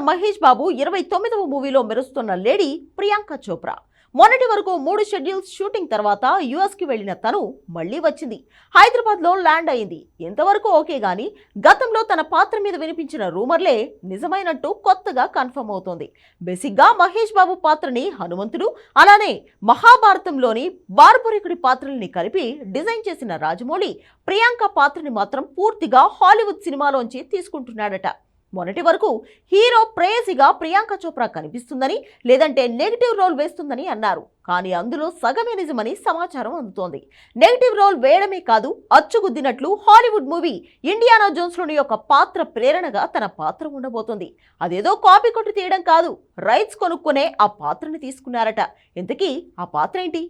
Star Mahesh Babu ఇరవై తొమ్మిదవ మూవీలో మెరుస్తున్న లేడీ ప్రియాంక చోప్రా. మొన్నటి వరకు మూడు షెడ్యూల్స్ షూటింగ్ తర్వాత యుఎస్కి వెళ్ళిన తను మళ్ళీ వచ్చింది. హైదరాబాద్లో ల్యాండ్ అయింది. ఎంతవరకు ఓకే గాని గతంలో తన పాత్ర మీద వినిపించిన రూమర్లే నిజమైనట్టు కొత్తగా కన్ఫర్మ్ అవుతోంది. బేసిక్గా మహేష్ బాబు పాత్రని హనుమంతుడు అలానే మహాభారతంలోని బార్బురికుడి పాత్రల్ని కలిపి డిజైన్ చేసిన రాజమౌళి ప్రియాంక పాత్రని మాత్రం పూర్తిగా హాలీవుడ్ సినిమాలోంచి తీసుకుంటున్నాడట. మొన్నటి వరకు హీరో ప్రేయసిగా ప్రియాంక చోప్రా కనిపిస్తుందని లేదంటే నెగిటివ్ రోల్ వేస్తుందని అన్నారు. కానీ అందులో సగమే నిజమని సమాచారం అందుతోంది. నెగిటివ్ రోల్ వేయడమే కాదు అచ్చుగుద్దినట్లు హాలీవుడ్ మూవీ ఇండియానా జోన్స్లోని యొక్క పాత్ర ప్రేరణగా తన పాత్ర ఉండబోతోంది. అదేదో కాపీ కొట్టి తీయడం కాదు రైట్స్ కొనుక్కునే ఆ పాత్రని తీసుకున్నారట. ఇంతకీ ఆ పాత్ర ఏంటి?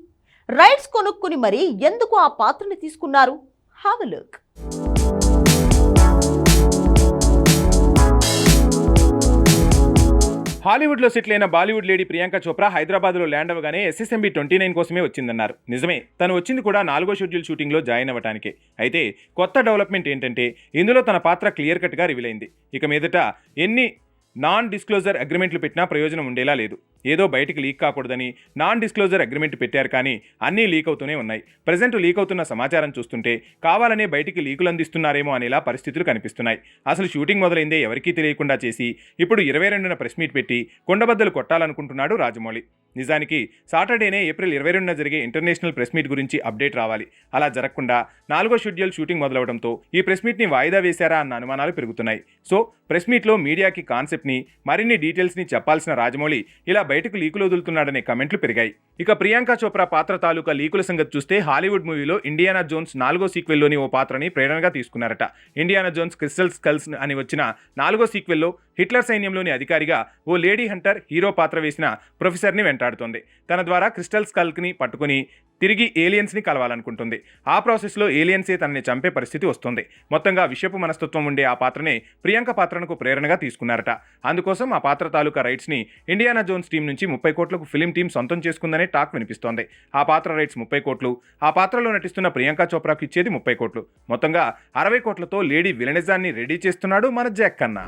రైట్స్ కొనుక్కుని మరి ఎందుకు ఆ పాత్రని తీసుకున్నారు? Have look. హాలీవుడ్లో సెటిల్ అయిన బాలీవుడ్ లేడీ ప్రియాంక చోప్రా హైదరాబాద్లో ల్యాండ్ అవ్వగానే ఎస్ఎస్ఎంబి ట్వంటీ నైన్ కోసమే వచ్చిందన్నారు. నిజమే తను వచ్చింది కూడా నాలుగో షెడ్యూల్ షూటింగ్లో జాయిన్ అవ్వటానికే. అయితే కొత్త డెవలప్మెంట్ ఏంటంటే ఇందులో తన పాత్ర క్లియర్ కట్గా రివీల్ అయింది. ఇక మీదట ఎన్ని నాన్ డిస్క్లోజర్ అగ్రిమెంట్లు పెట్టినా ప్రయోజనం ఉండేలా లేదు. ఏదో బయటికి లీక్ కాకూడదని నాన్ డిస్క్లోజర్ అగ్రిమెంట్ పెట్టారు కానీ అన్నీ లీక్ అవుతూనే ఉన్నాయి. ప్రజెంట్ లీక్ అవుతున్న సమాచారం చూస్తుంటే కావాలనే బయటికి లీకులు అందిస్తున్నారేమో అనేలా పరిస్థితులు కనిపిస్తున్నాయి. అసలు షూటింగ్ మొదలైందే ఎవరికీ తెలియకుండా చేసి ఇప్పుడు ఇరవై రెండున ప్రెస్ మీట్ పెట్టి కొండబద్దలు కొట్టాలనుకుంటున్నాడు రాజమౌళి. నిజానికి సాటర్డేనే ఏప్రిల్ ఇరవై రెండున జరిగే ఇంటర్నేషనల్ ప్రెస్ మీట్ గురించి అప్డేట్ రావాలి. అలా జరగకుండా నాలుగో షెడ్యూల్ షూటింగ్ మొదలవడంతో ఈ ప్రెస్ మీట్ని వాయిదా వేశారా అన్న అనుమానాలు పెరుగుతున్నాయి. సో ప్రెస్ మీట్లో మీడియాకి కాన్సెప్ట్ని మరిన్ని డీటెయిల్స్ని చెప్పాల్సిన రాజమౌళి ఇలా బయటకు లీకులు వదులుతున్నాడనే కమెంట్లు పెరిగాయి. ఇక ప్రియాంక చోప్రా పాత్ర తాలూకా లీకుల సంగతి చూస్తే హాలీవుడ్ మూవీలో ఇండియానా జోన్స్ నాలుగో సీక్వెల్లోని ఓ పాత్రని ప్రేరణగా తీసుకున్నారట. ఇండియానా జోన్స్ క్రిస్టల్ స్కల్స్ అని వచ్చిన నాలుగో సీక్వెల్లో హిట్లర్ సైన్యంలోని అధికారిగా ఓ లేడీ హంటర్ హీరో పాత్ర వేసిన ప్రొఫెసర్ని వెంటాడుతోంది. తన ద్వారా క్రిస్టల్ స్కల్క్ని పట్టుకుని తిరిగి ఏలియన్స్ని కలవాలనుకుంటుంది. ఆ ప్రాసెస్లో ఏలియన్సే తనని చంపే పరిస్థితి వస్తుంది. మొత్తంగా విషయపు మనస్తత్వం ఉండే ఆ పాత్రనే ప్రియాంక పాత్రనకు ప్రేరణగా తీసుకున్నారట. అందుకోసం ఆ పాత్ర తాలూకా రైట్స్ని ఇండియానా జోన్స్ టీం నుంచి ముప్పై కోట్లకు ఫిలిం టీం సొంతం చేసుకుందనే టాక్ వినిపిస్తోంది. ఆ పాత్ర రైట్స్ ముప్పై కోట్లు. ఆ పాత్రలో నటిస్తున్న ప్రియాంక చోప్రాకు ఇచ్చేది ముప్పై కోట్లు. మొత్తంగా అరవై కోట్లతో లేడీ విలనిజాన్ని రెడీ చేస్తున్నాడు మన జాక్ కన్నా